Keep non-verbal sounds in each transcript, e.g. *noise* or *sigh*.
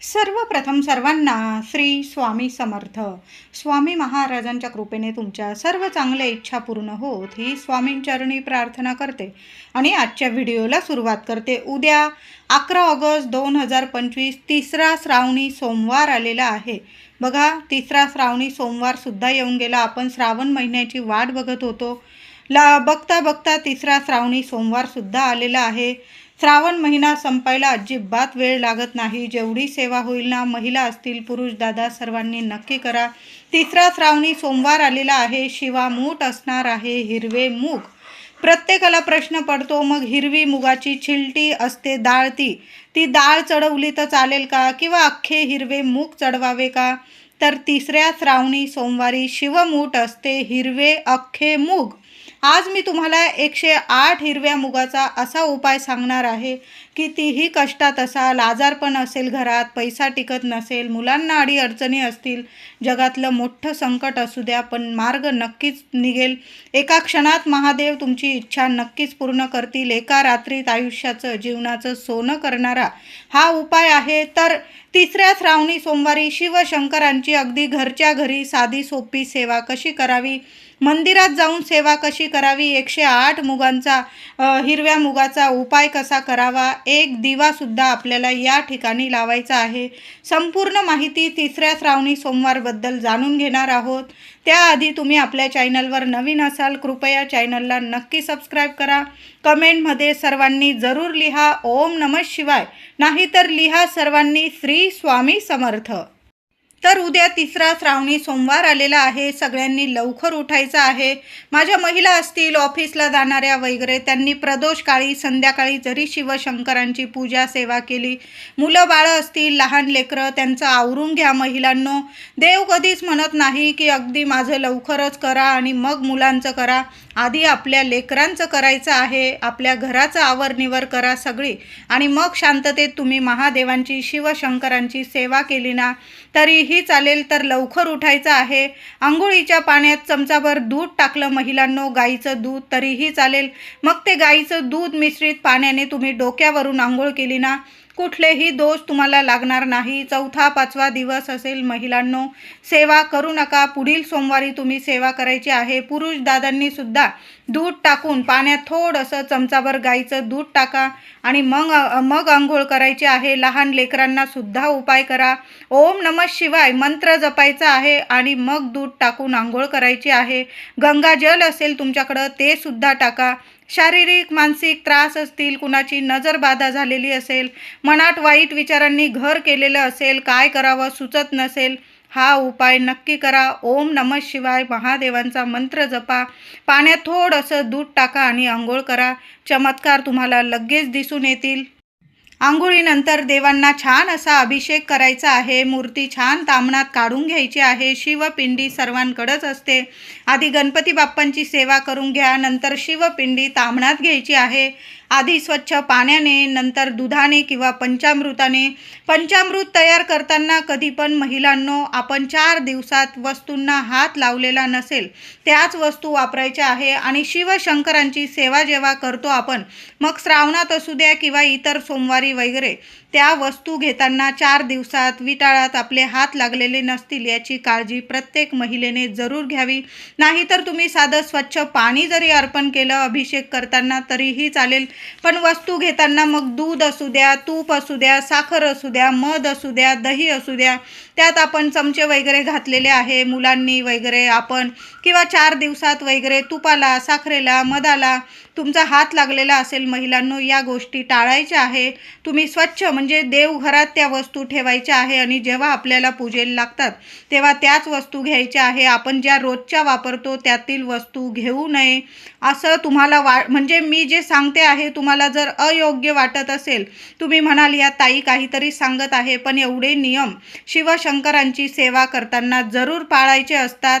सर्वप्रथम सर्वांना श्री स्वामी समर्थ. स्वामी महाराजांच्या कृपेने तुमच्या सर्व चांगल्या इच्छा पूर्ण होत ही स्वामींचरणी प्रार्थना करते आणि आजच्या व्हिडिओला सुरुवात करते. उद्या अकरा ऑगस्ट दोन हजार पंचवीस तिसरा श्रावणी सोमवार आलेला आहे. बघा तिसरा श्रावणी सोमवारसुद्धा येऊन गेला. आपण श्रावण महिन्याची वाट बघत होतो. ला बघता बघता तिसरा श्रावणी सोमवारसुद्धा आलेला आहे. श्रावण महिना संपायला अजिबात वेळ लागत नाही. जेवढी सेवा होईल ना महिला असतील पुरुष दादा सर्वांनी नक्की करा. तिसरा श्रावणी सोमवार आलेला आहे. शिवा मूठ असणार आहे हिरवे मूग. प्रत्येकाला प्रश्न पडतो मग हिरवी मुगाची छिलटी असते डाळ ती ती डाळ चढवली तर चालेल का? किंवा अख्खे हिरवे मूग चढवावे का? तर तिसऱ्या श्रावणी सोमवारी शिवमूठ असते हिरवे अख्खे मूग. आज मी तुम्हाला एकशे आठ हिरव्या मुगाचा असा उपाय सांगणार आहे कितीही कष्टात असाल आजारपण असेल घरात पैसा टिकत नसेल मुलांना अडी अडचणी असतील जगातलं मोठं संकट असू द्या पण मार्ग नक्कीच निघेल. एका क्षणात महादेव तुमची इच्छा नक्कीच पूर्ण करतील. एका रात्रीत आयुष्याचं जीवनाचं सोनं करणारा हा उपाय आहे. तर तिसऱ्या श्रावणी सोमवारी शिवशंकरांची अगदी घरच्या घरी साधी सोपी सेवा कशी करावी? मंदिरात जाऊन सेवा कशी करावी? एकशे आठ मुगांचा हिरव्या मुगाचा उपाय कसा करावा? एक दिवासुद्धा आपल्याला या ठिकाणी लावायचा आहे. संपूर्ण माहिती तिसऱ्या श्रावणी सोमवारबद्दल जाणून घेणार आहोत. त्याआधी तुम्ही आपल्या चॅनलवर नवीन असाल कृपया चॅनलला नक्की सबस्क्राईब करा. कमेंटमध्ये सर्वांनी जरूर लिहा. ओम नमः शिवाय. नाहीतर लिहा सर्वांनी श्री स्वामी समर्थ. तर उद्या तिसरा श्रावणी सोमवार आलेला आहे. सगळ्यांनी लवकर उठायचं आहे. माझ्या महिला असतील ऑफिसला जाणाऱ्या वगैरे त्यांनी प्रदोष काळी संध्याकाळी जरी शिवशंकरांची पूजा सेवा केली. मुलं बाळं असतील लहान लेकरं त्यांचं आवरून घ्या महिलांनो. देव कधीच म्हणत नाही की अगदी माझं लवकरच करा आणि मग मुलांचं करा. आधी आपल्या लेकरांचं करायचं आहे. आपल्या घराचं आवरनिवर करा सगळी. आणि मग शांततेत तुम्ही महादेवांची शिवशंकरांची सेवा केली ना तरी तरीही चालेल तर लवकर उठायचं आहे. आंघोळीच्या पाण्यात चमचाभर दूध टाकलं महिलांनो. गाईचं दूध तरीही चालेल. मग ते गाईचं दूध मिश्रित पाण्याने तुम्ही डोक्यावरून आंघोळ केली ना कुठलेही दोष तुम्हाला लागणार नाही. चौथा पाचवा दिवस असेल महिलांनो सेवा करू नका. पुढील सोमवारी तुम्ही सेवा करायची आहे. पुरुष दादांनी सुद्धा दूध टाकून पाण्यात थोडंसं चमचाभर गाईचं दूध टाका आणि मग मग आंघोळ करायची आहे. लहान लेकरांना सुद्धा उपाय करा. ओम नम शिवाय मंत्र जपायचा आहे आणि मग दूध टाकून आंघोळ करायची आहे. गंगाजल असेल तुमच्याकडं ते सुद्धा टाका. शारीरिक मानसिक त्रास असतील कुणाची नजर बाधा झालेली असेल मनात वाईट विचारांनी घर केलेलं असेल काय करावं सुचत नसेल हा उपाय नक्की करा. ओम नमः शिवाय महादेवांचा मंत्र जपा. पाण्यात थोडंसं दूध टाका आणि आंघोळ करा. चमत्कार तुम्हाला लगेच दिसून येतील. आंघोळीनंतर देवांना छान असा अभिषेक करायचा आहे. मूर्ती छान तामणात काढून घ्यायची आहे. शिवपिंडी सर्वांकडंच असते. आधी गणपती बाप्पांची सेवा करून घ्या. नंतर शिवपिंडी तामणात घ्यायची आहे. आधी स्वच्छ पाण्याने नंतर दुधाने किंवा पंचामृताने. पंचामृत तयार करताना कधी पण महिलांनो आपण चार दिवसात वस्तूंना हात लावलेला नसेल त्याच वस्तू वापरायच्या आहे आणि शिवशंकरांची सेवा जेव्हा करतो आपण मग श्रावणात असू द्या किंवा इतर सोमवारी वगैरे त्या वस्तू घेताना चार दिवसात विटाळात आपले हात लागलेले नसतील याची काळजी प्रत्येक महिलेने जरूर घ्यावी. नाहीतर तुम्ही साधं स्वच्छ पाणी जरी अर्पण केलं अभिषेक करताना तरीही चालेल. पण वस्तू घेताना मग दूध असू द्या तूप असू द्या साखर असू द्या मध असू द्या दही असू द्या त्यात आपण चमचे वगैरे घातलेले आहे मुलांनी वगैरे आपण किंवा चार दिवसात वगैरे तुपाला साखरेला मधाला तुमचा हात लागलेला असेल महिलांनो या गोष्टी टाळायच्या आहे. तुम्ही स्वच्छ म्हणजे देवघरात त्या वस्तू ठेवायच्या आहे आणि जेव्हा आपल्याला पूजेला लागतात तेव्हा त्याच वस्तू घ्यायच्या आहे. आपण ज्या रोजच्या वापरतो त्यातील वस्तू घेऊ नये. असं तुम्हाला वा म्हणजे मी जे सांगते आहे तुम्हाला जर अयोग्य वाटत असेल तुम्ही म्हणाल या ताई काहीतरी सांगत आहे पण एवढे नियम शिवशंकरांची सेवा करताना जरूर पाळायचे असतात.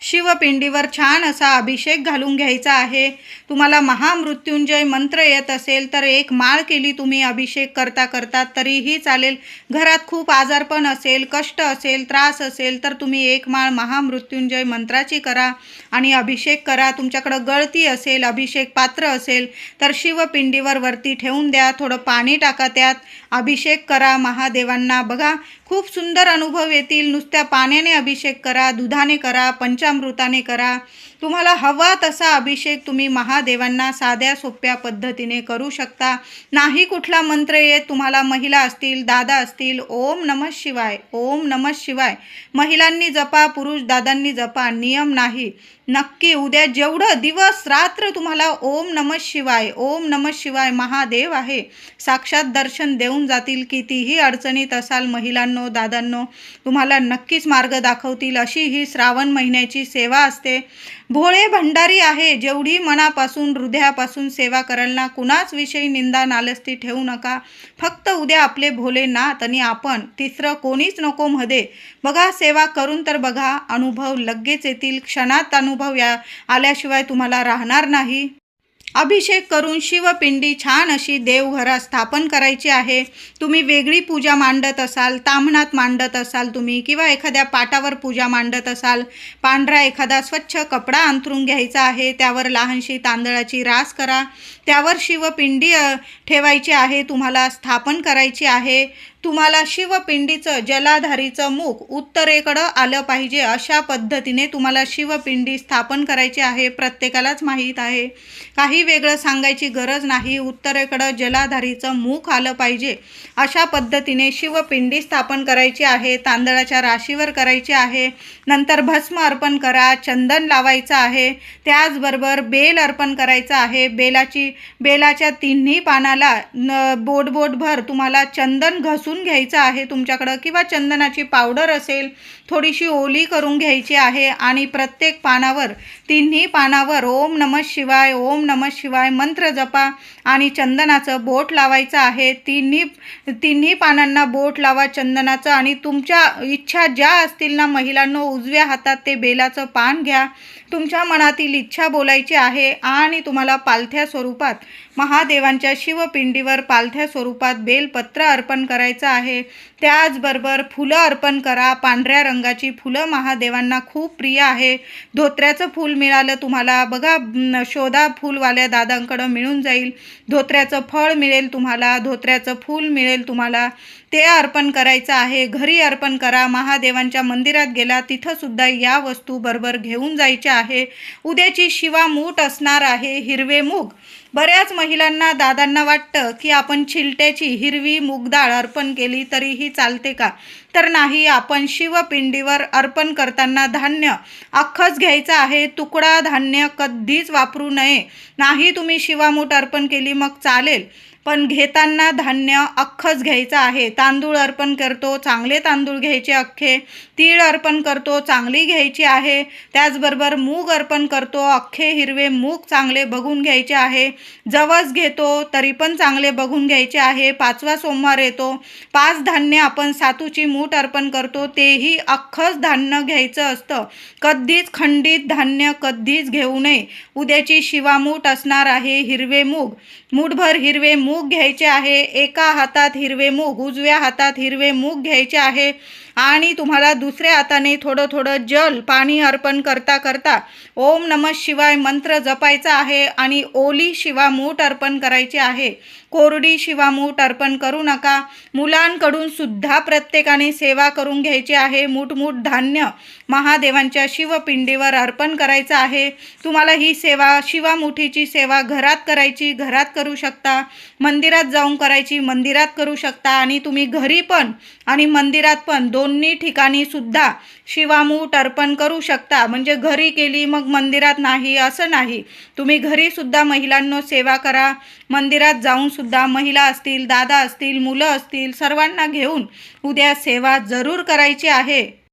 शिवपिंडीवर छान असा अभिषेक घालून घ्यायचा आहे. तुम्हाला महामृत्युंजय मंत्र येत असेल तर एक माळ केली तुम्ही अभिषेक करता करता तरीही चालेल. घरात खूप आजारपण असेल कष्ट असेल त्रास असेल तर तुम्ही एक माळ महामृत्युंजय मंत्राची करा आणि अभिषेक करा. तुमच्याकडं गळती असेल अभिषेक पात्र असेल तर शिवपिंडीवर वरती ठेवून द्या थोडं पाणी टाका त्यात. अभिषेक करा महादेवांना. बघा खूप सुंदर अनुभव येतील. नुसत्या पाण्याने अभिषेक करा दुधाने करा पंच पंचामृताने करा. तुम्हाला हवा तसा अभिषेक तुम्ही महादेवांना साध्या सोप्या पद्धतीने करू शकता. नाही कुठला मंत्र येत तुम्हाला महिला असतील दादा असतील ओम नमः शिवाय ओम नमः शिवाय. महिलांनी जपा पुरुष दादांनी जपा नियम नाही. नक्की उद्या जेवढं दिवस रात्र तुम्हाला ओम नमः शिवाय ओम नमः शिवाय महादेव आहे साक्षात दर्शन देऊन जातील कितीही अडचणीत असाल महिलांनो दादांनो तुम्हाला नक्कीच मार्ग दाखवतील. अशी ही श्रावण महिन्याची सेवा असते. भोळे भंडारी आहे. जेवढी मनापासून हृदयापासून सेवा कराल ना कुणाच विषयी निंदा नालस्ती ठेवू नका. फक्त उद्या आपले भोलेनाथ आणि आपण तिसरं कोणीच नको मध्ये बघा सेवा करून तर बघा. अनुभव लगेच येतील. क्षणात अनुभव या आल्याशिवाय तुम्हाला राहणार नाही. अभिषेक करून शिवपिंडी छान अशी देवघरात स्थापन करायची आहे. तुम्ही वेगळी पूजा मांडत असाल ताम्हणात मांडत असाल तुम्ही किंवा एखाद्या पाटावर पूजा मांडत असाल पांढरा एखादा स्वच्छ कपडा अंथरून घ्यायचा आहे त्यावर लहानशी तांदळाची रास करा. त्यावर शिवपिंडी ठेवायची आहे तुम्हाला स्थापन करायची आहे. तुम्हाला शिवपिंडीचं जलाधारीचं मुख उत्तरेकडं आलं पाहिजे अशा पद्धतीने तुम्हाला शिवपिंडी स्थापन करायची आहे. प्रत्येकालाच माहीत आहे. काही वेगळं सांगायची गरज नाही. उत्तरेकडं जलाधारीचं मुख आलं पाहिजे अशा पद्धतीने शिवपिंडी स्थापन करायची आहे. तांदळाच्या राशीवर करायची आहे. नंतर भस्म अर्पण करा. चंदन लावायचं आहे. त्याचबरोबर बेल अर्पण करायचं आहे. बेलाची बेलाच्या तिन्ही पानाला न बोटबोटभर तुम्हाला चंदन घसून घ्यायचं आहे तुमच्याकडं किंवा चंदनाची पावडर असेल थोडीशी ओली करून घ्यायची आहे आणि प्रत्येक पानावर तिन्ही पानावर ओम नमः शिवाय ओम नमः शिवाय मंत्र जपा आणि चंदनाचं बोट लावायचं आहे. तिन्ही तिन्ही पानांना बोट लावा चंदनाचं आणि तुमच्या इच्छा ज्या असतील ना महिलांनो उजव्या हातात ते बेलाचं पान घ्या. तुमच्या मनातील इच्छा बोलायची आहे आणि तुम्हाला पालथ्या स्वरूपात महादेवांच्या शिवपिंडीवर पालथ्या स्वरूपात बेलपत्र अर्पण करायचं आहे. त्याचबरोबर फुलं अर्पण करा. पांढऱ्या रंगाची फुलं महादेवांना खूप प्रिय आहे. धोत्र्याचं फूल मिळालं तुम्हाला. बघा शोधा फूलवाल्या दादांकडं मिळून जाईल. धोत्र्याचं फळ मिळेल तुम्हाला. धोत्र्याचं फूल मिळेल तुम्हाला. ते अर्पण करायचं आहे. घरी अर्पण करा. महादेवांच्या मंदिरात गेला. तिथंसुद्धा या वस्तू बरोबर घेऊन जायच्या आहे. उद्याची शिवा मूठ असणार आहे. हिरवे मूग. बऱ्याच महिलांना दादांना वाटतं की आपण छिलट्याची हिरवी मूगडाळ अर्पण केली तरीही चालते का? तर नाही. आपण शिवपिंडीवर अर्पण करताना धान्य अख्खच घ्यायचं आहे. तुकडा धान्य कधीच वापरू नये. नाही तुम्ही शिवामूठ अर्पण केली मग चालेल. पण घेताना धान्य अख्खच घ्यायचं आहे. तांदूळ अर्पण करतो चांगले तांदूळ घ्यायचे अख्खे. तीळ अर्पण करतो चांगली घ्यायची आहे. त्याचबरोबर मूग अर्पण करतो अख्खे हिरवे मूग चांगले बघून घ्यायचे आहे. जवस घेतो तरी पण चांगले बघून घ्यायचे आहे. पाचवा सोमवार येतो. पाच धान्य आपण सातूची मूठ अर्पण करतो तेही अख्खंच धान्य घ्यायचं असतं. कधीच खंडित धान्य कधीच घेऊ नये. उद्याची शिवामूठ असणार आहे हिरवे मूग. मूठभर हिरवे मूग मूग घ्यायचे आहे एका हातात हिरवे मूग उजव्या हातात हिरवे मूग घ्यायचे आहे. आणि तुम्हाला दुसऱ्या हाताने थोडं थोडं जल पाणी अर्पण करता करता ओम नमः शिवाय मंत्र जपायचा आहे आणि ओली शिवामूठ अर्पण करायची आहे. कोरडी शिवामूठ अर्पण करू नका. मुलांकडून सुद्धा प्रत्येकाने सेवा करून घ्यायची आहे. मूठमूठ धान्य महादेवांच्या शिवपिंडीवर अर्पण करायचं आहे. तुम्हाला ही सेवा शिवामुठीची सेवा घरात करायची घरात करू शकता. मंदिरात जाऊन करायची मंदिरात करू शकता. आणि तुम्ही घरी पण आणि मंदिरात पण दोन दोन्ही ठिकाणी सुद्धा शिवामूठ अर्पण करू शकता. म्हणजे घरी केली मग मंदिरात नाही असं नाही. तुम्ही घरी सुद्धा महिलांनो सेवा करा. मंदिरात जाऊन सुद्धा महिला असतील दादा असतील मुलं असतील सर्वांना घेऊन उद्या सेवा जरूर करायची आहे.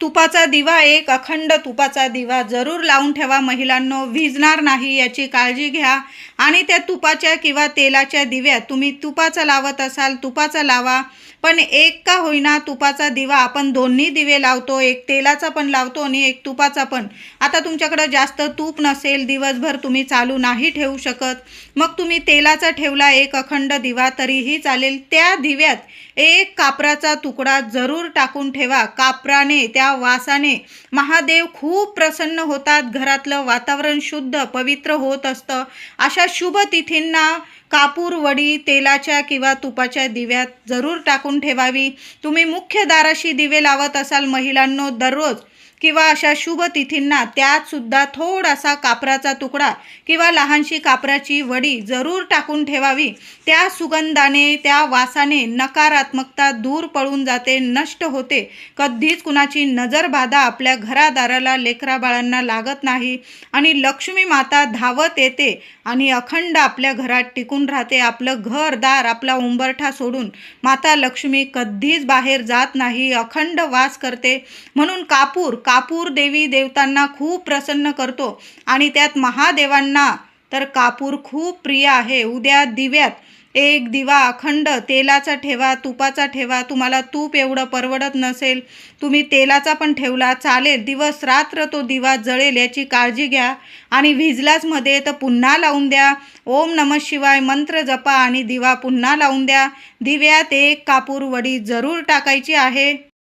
तुपाचा दिवा एक अखंड तुपाचा दिवा जरूर लावून ठेवा महिलांनो विजणार नाही याची काळजी घ्या. आणि त्या तुपाच्या किंवा तेलाच्या दिव्यात तुम्ही तुपाचा लावत असाल तुपाचा लावा. पण एक का होईना तुपाचा दिवा आपण दोन्ही दिवे लावतो एक तेलाचा पण लावतो आणि एक तुपाचा पण. आता तुमच्याकडं जास्त तूप नसेल दिवसभर तुम्ही चालू नाही ठेवू शकत. मग तुम्ही तेलाचा ठेवला एक अखंड दिवा तरीही चालेल. त्या दिव्यात एक कापराचा तुकडा जरूर टाकून ठेवा. कापराने त्या वासाने. महादेव खूप प्रसन्न होतात. घरातलं वातावरण शुद्ध पवित्र होत असतं. अशा शुभ तिथींना कापूर वडी तेलाच्या किंवा तुपाच्या दिव्यात जरूर टाकून ठेवावी. तुम्ही मुख्य दाराशी दिवे लावत असाल महिलांनो दररोज किंवा अशा शुभ तिथींना त्यात सुद्धा थोडासा कापराचा तुकडा किंवा लहानशी कापराची वडी जरूर टाकून ठेवावी. त्या सुगंधाने त्या वासाने नकारात्मकता दूर पळून जाते नष्ट होते. कधीच कुणाची नजरबाधा आपल्या घरादाराला लेकरा बाळांना लागत नाही आणि लक्ष्मी माता धावत येते आणि अखंड आपल्या घरात टिकून राहते. आपलं घरदार आपला उंबरठा सोडून माता लक्ष्मी कधीच बाहेर जात नाही अखंड वास करते. म्हणून कापूर का कापूर देवी देवतांना खूप प्रसन्न करतो. आणि त्यात महादेवांना तर कापूर खूप प्रिय आहे. उद्या दिव्यात एक दिवा अखंड तेलाचा ठेवा तुपाचा ठेवा. तुम्हाला तूप एवढं परवडत नसेल. तुम्ही तेलाचा पण ठेवला चालेल. दिवस रात्र तो दिवा जळेल याची काळजी घ्या. आणि व्हिजलाच मध्ये तर पुन्हा लावून द्या. ओम नम शिवाय मंत्र जपा आणि दिवा पुन्हा लावून द्या. दिव्यात एक कापूर वडी जरूर टाकायची आहे.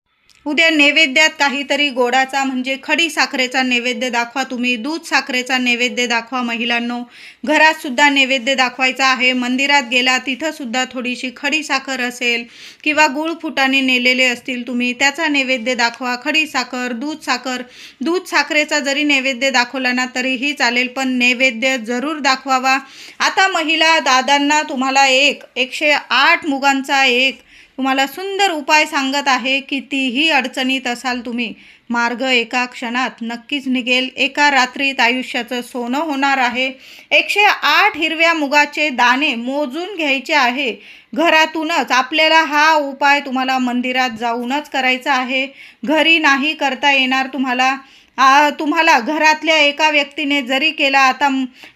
उद्या नैवेद्यात काहीतरी गोडाचा म्हणजे खडी साखरेचा नैवेद्य दाखवा तुम्ही दूध साखरेचा नैवेद्य दाखवा महिलांनो. घरातसुद्धा नैवेद्य दाखवायचा आहे. मंदिरात गेला तिथंसुद्धा थोडीशी खडी साखर असेल किंवा गुळ फुटाने नेलेले असतील तुम्ही त्याचा नैवेद्य दाखवा. खडी साखर दूध साखर दूध साखरेचा जरी नैवेद्य दाखवला ना तरीही चालेल पण नैवेद्य जरूर दाखवावा. आता महिला दादांना तुम्हाला एक एकशे आठ मुगांचा एक तुम्हाला सुंदर उपाय सांगत आहे कितीही अडचणीत असाल तुम्ही. मार्ग एका क्षणात नक्कीच निघेल. एका रात्रीत आयुष्याचं सोनं होणार आहे. एकशे आठ हिरव्या मुगाचे दाणे मोजून घ्यायचे आहे. घरातूनच आपल्याला हा उपाय तुम्हाला मंदिरात जाऊनच करायचा आहे. घरी नाही करता येणार तुम्हाला. तुम्हाला घरातल्या एका व्यक्तीने जरी केला आता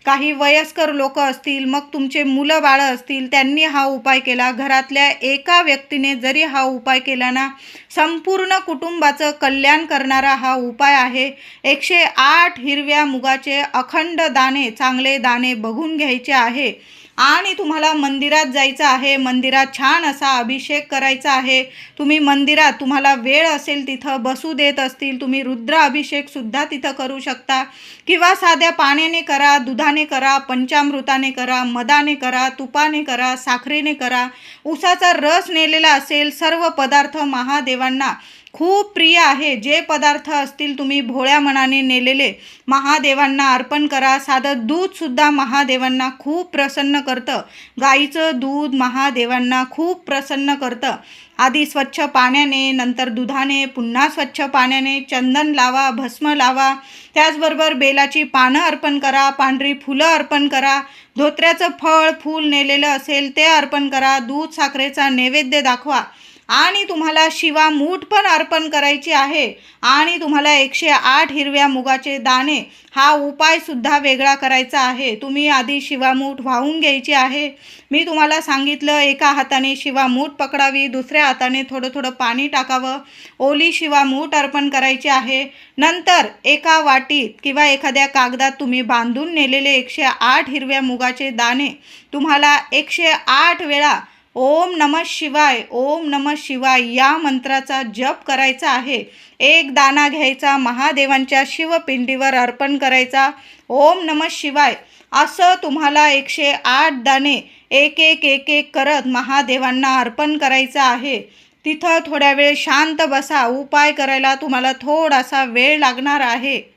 काही वयस्कर लोक असतील मग तुमचे मुलं बाळं असतील त्यांनी हा उपाय केला. घरातल्या एका व्यक्तीने जरी हा उपाय केला ना संपूर्ण कुटुंबाचं कल्याण करणारा हा उपाय आहे. एकशे आठ हिरव्या मुगाचे अखंड दाणे चांगले दाणे बघून घ्यायचे आहे. आणि तुम्हाला मंदिरात जायचं आहे मंदिरात छान असा अभिषेक करायचा आहे. तुम्ही मंदिरात तुम्हाला वेळ असेल तिथं बसू देत असतील तुम्ही रुद्र अभिषेकसुद्धा तिथं करू शकता. किंवा साध्या पाण्याने करा दुधाने करा पंचामृताने करा मदाने करा तुपाने करा साखरेने करा. उसाचा रस नेलेला असेल सर्व पदार्थ महादेवांना खूप प्रिय आहे. जे पदार्थ असतील तुम्ही भोळ्या मनाने नेलेले महादेवांना अर्पण करा. साधं दूधसुद्धा महादेवांना खूप प्रसन्न करतं. गाईचं दूध महादेवांना खूप प्रसन्न करतं. आधी स्वच्छ पाण्याने नंतर दुधाने पुन्हा स्वच्छ पाण्याने चंदन लावा भस्म लावा. त्याचबरोबर बेलाची पानं अर्पण करा पांढरी फुलं अर्पण करा. धोत्र्याचं फळ फूल नेलेलं असेल ते अर्पण करा. दूध साखरेचा नैवेद्य दाखवा. आणि तुम्हाला शिवा मूठ पण अर्पण करायची आहे. आणि तुम्हाला एकशे आठ हिरव्या मुगाचे दाणे हा उपायसुद्धा वेगळा करायचा आहे. तुम्ही आधी शिवामूठ वाहून घ्यायची आहे. मी तुम्हाला सांगितलं एका हाताने शिवामूठ पकडावी दुसऱ्या हाताने थोडं थोडं पाणी टाकावं. ओली शिवामूठ अर्पण करायची आहे. नंतर एका वाटीत किंवा एखाद्या कागदात तुम्ही बांधून नेलेले एकशे आठ हिरव्या मुगाचे दाणे तुम्हाला एकशे आठ वेळा ओम नम शिवाय ओम नम शिवाय या मंत्राचा जप करायचा आहे. एक दाना घ्यायचा महादेवांच्या शिवपिंडीवर अर्पण करायचा. ओम नम शिवाय. असं तुम्हाला एकशे आठ दाणे एक एक एक एक करत महादेवांना अर्पण करायचं आहे. तिथं थोड्या वेळ शांत बसा. उपाय करायला तुम्हाला थोडासा वेळ लागणार आहे.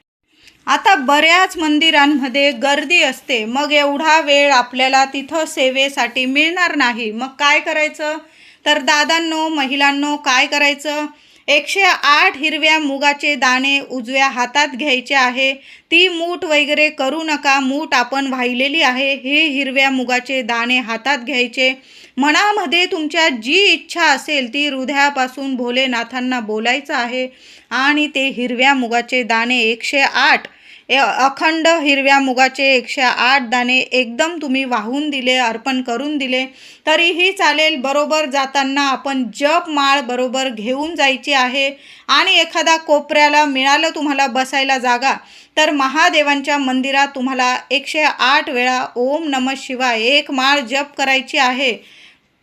आता बऱ्याच मंदिरांमध्ये गर्दी असते. मग एवढा वेळ आपल्याला तिथं सेवेसाठी मिळणार नाही. मग काय करायचं? तर दादांनो महिलांनो काय करायचं? एकशे आठ हिरव्या मुगाचे दाणे उजव्या हातात घ्यायचे आहे. ती मूठ वगैरे करू नका. मूठ आपण वाहिलेली आहे. हे हिरव्या मुगाचे दाणे हातात घ्यायचे. मनामध्ये तुमच्या जी इच्छा असेल ती हृदयापासून भोलेनाथांना बोलायचं आहे. आणि ते हिरव्या मुगाचे दाणे एकशे आठ ए अखंड हिरव्या मुगाचे एकशे आठ दाणे एकदम तुम्ही वाहून दिले अर्पण करून दिले तरीही चालेल. बरोबर जाताना आपण जप माळ बरोबर घेऊन जायची आहे. आणि एखादा कोपऱ्याला मिळालं तुम्हाला बसायला जागा तर महादेवांच्या मंदिरात तुम्हाला एकशे आठ वेळा ओम नम शिवाय एक माळ जप करायची आहे.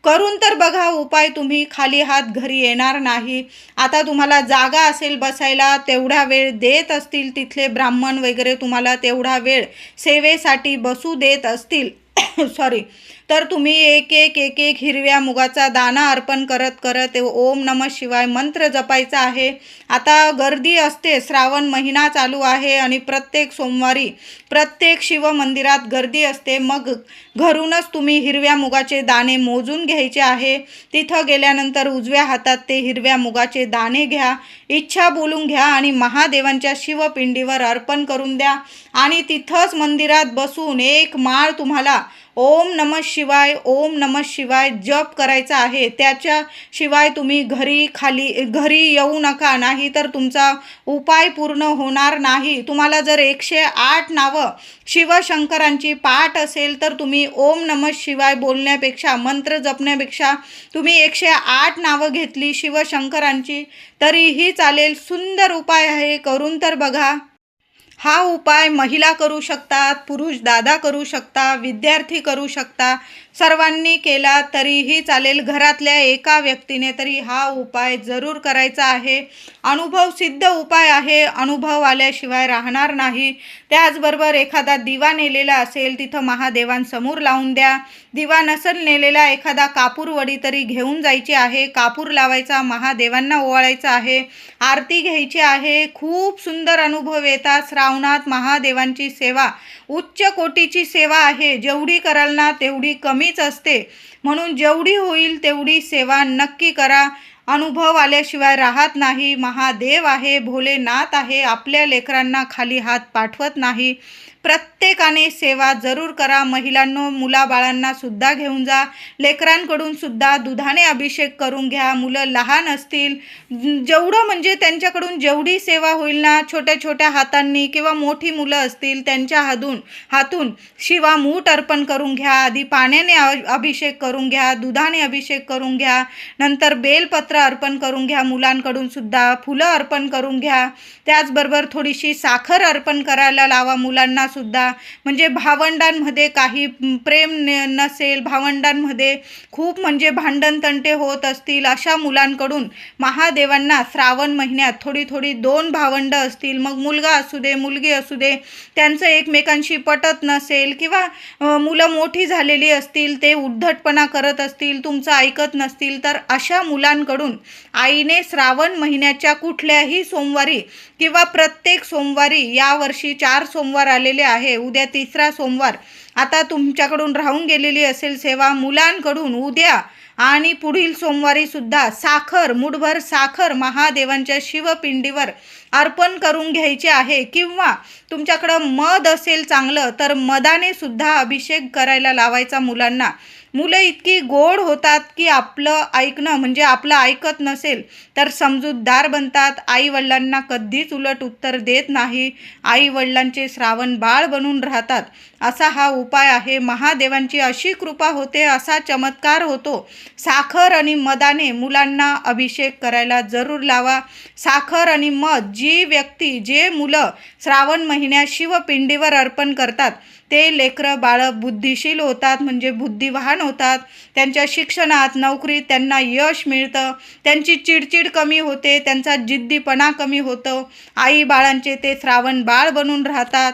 करून तर बघा उपाय तुम्ही खाली हात घरी येणार नाही. आता तुम्हाला जागा असेल बसायला तेवढा वेळ देत असतील तिथले ब्राह्मण वगैरे तुम्हाला तेवढा वेळ सेवेसाठी बसू देत असतील. *coughs* सॉरी तर तुम्ही एक एक एक एक हिरव्या मुगाचा दाना अर्पण करत करत ओम नम शिवाय मंत्र जपायचा आहे. आता गर्दी असते श्रावण महिना चालू आहे आणि प्रत्येक सोमवारी प्रत्येक शिवमंदिरात गर्दी असते. मग घरूनच तुम्ही हिरव्या मुगाचे दाणे मोजून घ्यायचे आहे. तिथं गेल्यानंतर उजव्या हातात ते हिरव्या मुगाचे दाणे घ्या. इच्छा बोलून घ्या आणि महादेवांच्या शिवपिंडीवर अर्पण करून द्या. आणि तिथंच मंदिरात बसून एक माळ तुम्हाला ओम नम शिवाय ओम नम शिवाय जप करायचा आहे. त्याच्याशिवाय तुम्ही घरी खाली घरी येऊ नका. नाही तर तुमचा उपाय पूर्ण होणार नाही. तुम्हाला जर एकशे आठ नावं शिवशंकरांची पाठ असेल तर तुम्ही ओम नम शिवाय बोलण्यापेक्षा मंत्र जपण्यापेक्षा तुम्ही एकशे आठ नावं घेतली शिवशंकरांची. तरीही चालेल. सुंदर उपाय आहे. करून तर बघा. हा उपाय महिला करू शकतात पुरुष दादा करू शकता विद्यार्थी करू शकता. सर्वांनी केला तरीही चालेल. घरातल्या एका व्यक्तीने तरी हा उपाय जरूर करायचा आहे. अनुभव सिद्ध उपाय आहे. अनुभव आल्याशिवाय राहणार नाही. त्याचबरोबर एखादा दिवा नेलेला असेल तिथं महादेवांसमोर लावून द्या. दिवा नसल नेलेला एखादा कापूर वडी तरी घेऊन जायची आहे. कापूर लावायचा महादेवांना ओवाळायचा आहे. आरती घ्यायची आहे. खूप सुंदर अनुभव येतात. श्रावणात महादेवांची सेवा उच्च कोटीची सेवा आहे. जेवढी कराल ना तेवढी कमी कमीच असते. म्हणून जेवढी होईल तेवढी सेवा नक्की करा. अनुभव आल्याशिवाय राहत नाही. महादेव आहे भोलेनाथ आहे आपल्या लेकरांना खाली हात पाठवत नाही. प्रत्येकाने सेवा जरूर करा. महिलांनो मुलाबाळांना सुद्धा घेऊन जा. लेकरांकडून सुद्धा दुधाने अभिषेक करून घ्या. मुलं लहान असतील जेवढं म्हणजे त्यांच्याकडून जेवढी सेवा होईल ना छोट्या छोट्या हातांनी किंवा मोठी मुलं असतील त्यांच्या हातून हातून शिवा मूठ अर्पण करून घ्या. आधी पाण्याने अभिषेक करून घ्या दुधाने अभिषेक करून घ्या. नंतर बेलपत्र अर्पण करून घ्या. मुलांकडून सुद्धा फुलं अर्पण करून घ्या. त्याचबरोबर थोडीशी साखर अर्पण करायला लावा मुलांना. सुद्धा. म्हणजे भावंडांमध्ये काही प्रेम नसेल भावंडांमध्ये खूप म्हणजे भांडण तंटे होत असतील अशा मुलांकडून महादेवांना श्रावण महिन्यात थोडी थोडी दोन भावंड असतील. मग मुलगा असू दे मुलगी असू दे त्यांचं एकमेकांशी पटत नसेल किंवा मुलं मोठी झालेली असतील ते उद्धटपणा करत असतील तुमचं ऐकत नसतील तर अशा मुलांकडून आईने श्रावण महिन्याच्या कुठल्याही सोमवारी किंवा प्रत्येक सोमवारी यावर्षी चार सोमवार आलेले आहे. उद्या तिसरा सोमवार. आता तुमच्याकडून राहून गेलेली असेल सेवा मुलांकडून उद्या आणि पुढील सोमवारी सुद्धा साखर मुठभर साखर महादेवांच्या शिवपिंडीवर अर्पण करून घ्यायचे आहे. किंवा तुमच्याकडं मध असेल चांगलं तर मदाने सुद्धा अभिषेक करायला लावायचा मुलांना. मुलं इतकी गोड होतात की आपलं ऐकणं म्हणजे आपलं ऐकत नसेल तर समजूतदार बनतात. आई वडिलांना कधीच उलट उत्तर देत नाही. आई वडिलांचे श्रावण बाळ बनून राहतात. असा हा उपाय आहे. महादेवांची अशी कृपा होते असा चमत्कार होतो. साखर आणि मदाने मुलांना अभिषेक करायला जरूर लावा. साखर आणि मध जी व्यक्ती जे मुलं श्रावण महिन्यात शिवपिंडीवर अर्पण करतात ते लेकरं बाळं बुद्धिशील होतात म्हणजे बुद्धिवाहन होतात. त्यांच्या शिक्षणात नोकरीत त्यांना यश मिळतं. त्यांची चिडचिड कमी होते त्यांचा जिद्दीपणा कमी होतो. आई बाळांचे ते श्रावण बाळ बनून राहतात.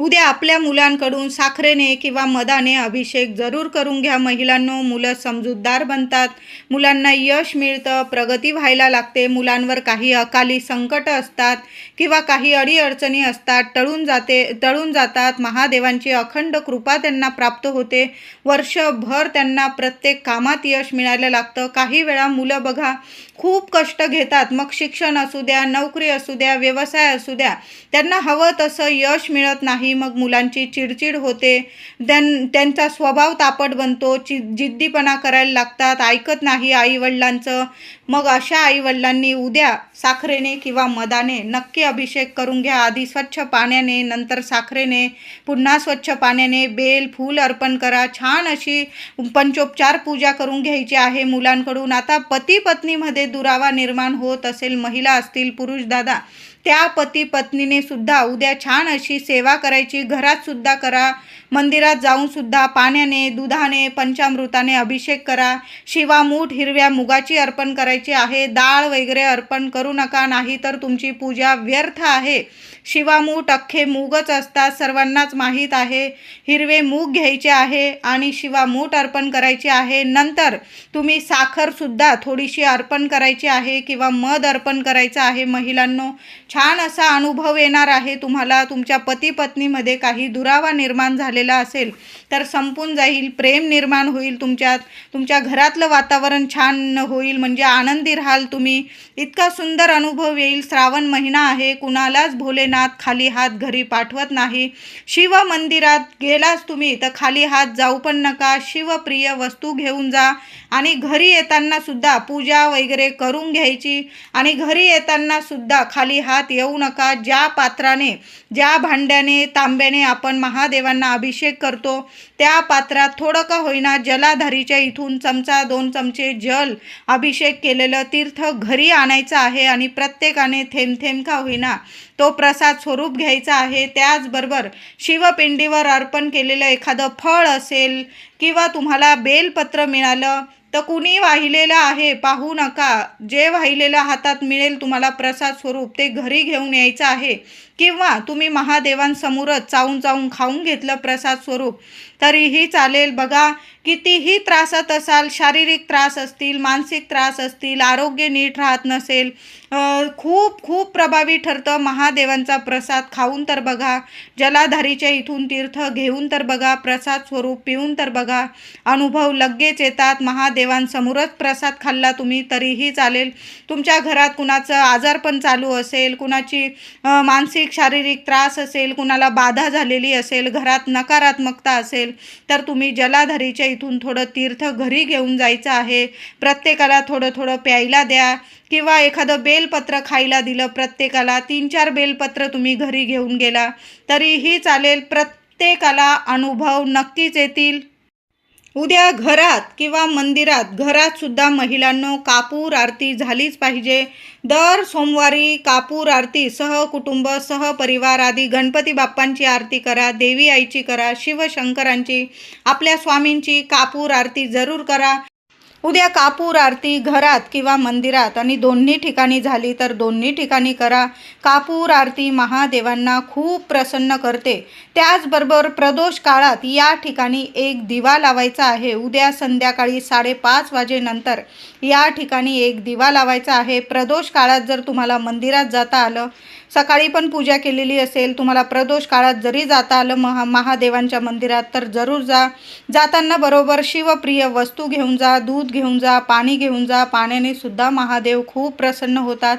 उद्या आपल्या मुलांकडून साखरेने किंवा मदाने अभिषेक जरूर करून घ्या. महिलांनो मुलं समजूतदार बनतात. मुलांना यश मिळतं प्रगती व्हायला लागते. मुलांवर काही अकाली संकट असतात किंवा काही अडीअडचणी असतात. टळून जाते टळून जातात. महादेवांची अखंड कृपा त्यांना प्राप्त होते. वर्षभर त्यांना प्रत्येक कामात यश मिळायला लागतं. काही वेळा मुलं बघा खूप कष्ट घेतात. मग शिक्षण असू द्या नोकरी असू द्या व्यवसाय असू द्या त्यांना हवं तसं यश मिळत नाही. मग मुलांची चिडचिड होते. त्यां त्यांचा स्वभाव तापट बनतो. चि जिद्दीपणा करायला लागतात. ऐकत नाही आईवडिलांचं. मग अशा आईवडिलांनी उद्या साखरेने किंवा मदाने नक्की अभिषेक करून घ्या. आधी स्वच्छ पाण्याने नंतर साखरेने पुन्हा स्वच्छ पाण्याने बेल फूल अर्पण करा. छान अशी पंचोपचार पूजा करून घ्यायची आहे मुलांकडून. आता पती पत्नीमध्ये दुरावा निर्माण होत असेल महिला असतील पुरुष दादा त्या पती पत्नीने सुद्धा उद्या छान अशी सेवा करायची. घरात सुद्धा करा. मंदिरात जाऊन सुद्धा पाण्याने दुधाने पंचामृताने अभिषेक करा. शिवा मूठ हिरव्या मुगाची अर्पण करायची आहे. डाळ वगैरे अर्पण करू नका नाही तर तुमची पूजा व्यर्थ आहे. शिवा मूठ अख्खे मूगच असतात सर्वांनाच माहीत आहे. हिरवे मूग घ्यायचे आहे आणि शिवा मूठ अर्पण करायचे आहे. नंतर तुम्ही साखरसुद्धा थोडीशी अर्पण करायची आहे किंवा मध अर्पण करायचं आहे. महिलांनो छान असा अनुभव येणार आहे. तुम्हाला तुमच्या पती पत्नीमध्ये काही दुरावा निर्माण झालेला असेल तर संपून जाईल प्रेम निर्माण होईल तुमच्यात. तुमच्या घरातलं वातावरण छान होईल म्हणजे आनंदी राहाल तुम्ही. इतका सुंदर अनुभव येईल. श्रावण महिना आहे कुणालाच भोलेनाथ खाली हात घरी पाठवत नाही. शिव मंदिरात गेलाच तुम्ही तर खाली हात जाऊ पण नका. शिवप्रिय वस्तू घेऊन जा. आणि घरी येताना सुद्धा पूजा वगैरे करून घ्यायची. आणि घरी येताना सुद्धा खाली हात येऊ नका. ज्या पात्राने ज्या भांड्याने तांब्याने आपण महादेवांना अभिषेक करतो त्या पात्रात थोडं का होईना जलाधारीच्या इथून चमचा दोन चमचे जल अभिषेक केलेलं तीर्थ घरी आणायचं आहे. आणि प्रत्येकाने थेंब थेंब का होईना तो प्रसाद स्वरूप घ्यायचा आहे. त्याचबरोबर शिवपिंडीवर अर्पण केलेलं एखादं फळ असेल किंवा तुम्हाला बेलपत्र मिळालं तर कुणी वाहिलेलं आहे पाहू नका. जे वाहिलेलं हातात मिळेल तुम्हाला प्रसाद स्वरूप. ते घरी घेऊन यायचं आहे. किंवा तुम्ही महादेवांसमोरच चावून जाऊन खाऊन घेतलं प्रसाद स्वरूप तरीही चालेल. बघा कितीही त्रासात असाल शारीरिक त्रास असतील मानसिक त्रास असतील आरोग्य नीट राहत नसेल खूप खूप प्रभावी ठरतं महादेवांचा प्रसाद. खाऊन तर बघा जलाधारीच्या इथून तीर्थ घेऊन तर बघा प्रसाद स्वरूप पिऊन तर बघा. अनुभव लगेच येतात. महादेवांसमोरच प्रसाद खाल्ला तुम्ही तरीही चालेल. तुमच्या घरात कुणाचं आजारपण चालू असेल कुणाची मानसिक शारीरिक त्रास असेल कुणाला बाधा झालेली असेल घरात नकारात्मकता असेल तर तुम्ही जलाधारीच्या इथून थोडं तीर्थ घरी घेऊन जायचं आहे. प्रत्येकाला थोडं थोडं प्यायला द्या किंवा एखादं बेलपत्र खायला दिलं प्रत्येकाला तीन चार बेलपत्र तुम्ही घरी घेऊन गेला तरीही चालेल. प्रत्येकाला अनुभव नक्कीच येतील. उद्या घरात किंवा मंदिरात घरातसुद्धा महिलांनो कापूर आरती झालीच पाहिजे. दर सोमवारी कापूर आरती सहकुटुंब सहपरिवार आदी गणपती बाप्पांची आरती करा देवी आईची करा शिवशंकरांची आपल्या स्वामींची कापूर आरती जरूर करा. उद्या कापूर आरती घरात किंवा मंदिरात आणि दोन्ही ठिकाणी झाली तर दोन्ही ठिकाणी करा. कापूर आरती महादेवांना खूप प्रसन्न करते. त्याचबरोबर प्रदोष काळात या ठिकाणी एक दिवा लावायचा आहे. उद्या संध्याकाळी साडेपाच वाजेनंतर या ठिकाणी एक दिवा लावायचा आहे. प्रदोष काळात जर तुम्हाला मंदिरात जाता आलं सकाळी पण पूजा केलेली असेल तुम्हाला प्रदोष काळात जरी जाता आलं महा महादेवांच्या मंदिरात तर जरूर जा. जाताना बरोबर शिवप्रिय वस्तू घेऊन जा दूध घेऊन जा पाणी घेऊन जा. पाण्याने सुद्धा महादेव खूप प्रसन्न होतात.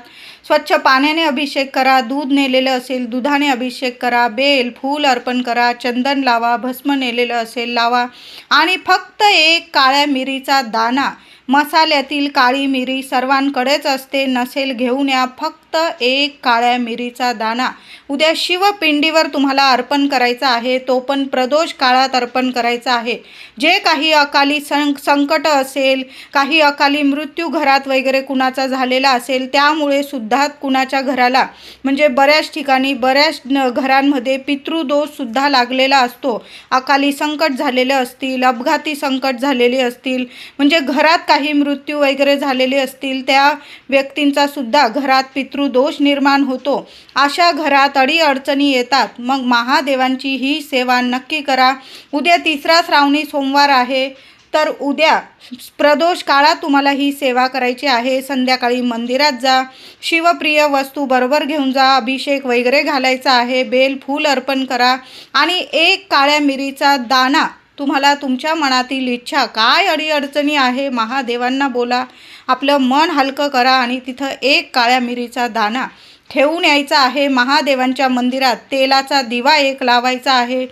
स्वच्छ पाण्याने अभिषेक करा दूध नेलेलं असेल दुधाने अभिषेक करा बेल फूल अर्पण करा चंदन लावा भस्म नेलेलं असेल लावा. आणि फक्त एक काळ्या मिरीचा दाना. मसाल्यातील काळी मिरी सर्वांकडेच असते. नसेल घेऊन या फक्त एक काळ्या मिरीचा दाणा. उद्या शिवपिंडीवर तुम्हाला अर्पण करायचा आहे. तो पण प्रदोष काळात अर्पण करायचा आहे. जे काही अकाली सं संकट असेल काही अकाली मृत्यू घरात वगैरे कुणाचा झालेला असेल त्यामुळे सुद्धा कुणाच्या घराला म्हणजे बऱ्याच ठिकाणी बऱ्याच घरांमध्ये पितृदोषसुद्धा लागलेला असतो. अकाली संकट झालेले असतील अपघाती संकट झालेले असतील म्हणजे घरात काही मृत्यू वगैरे झालेले असतील त्या व्यक्तींचा सुद्धा घरात पितृदोष निर्माण होतो. अशा घरात अडीअडचणी येतात. मग महादेवांची ही सेवा नक्की करा. उद्या तिसरा श्रावणी सोमवार आहे. तर उद्या प्रदोष काळात तुम्हाला ही सेवा करायची आहे. संध्याकाळी मंदिरात जा. शिवप्रिय वस्तू बरोबर घेऊन जा. अभिषेक वगैरे घालायचा आहे. बेल फूल अर्पण करा. आणि एक काळ्या मिरीचा दाणा तुम्हाला तुमच्या मनातील इच्छा काय अडीअडचणी आहे? महादेवांना बोला. आपलं मन हलकं करा आणि तिथं एक काळ्या मिरीचा दाणा ठेवून यायचा आहे. महादेवांच्या मंदिरात तेलाचा दिवा एक लावायचा आहे.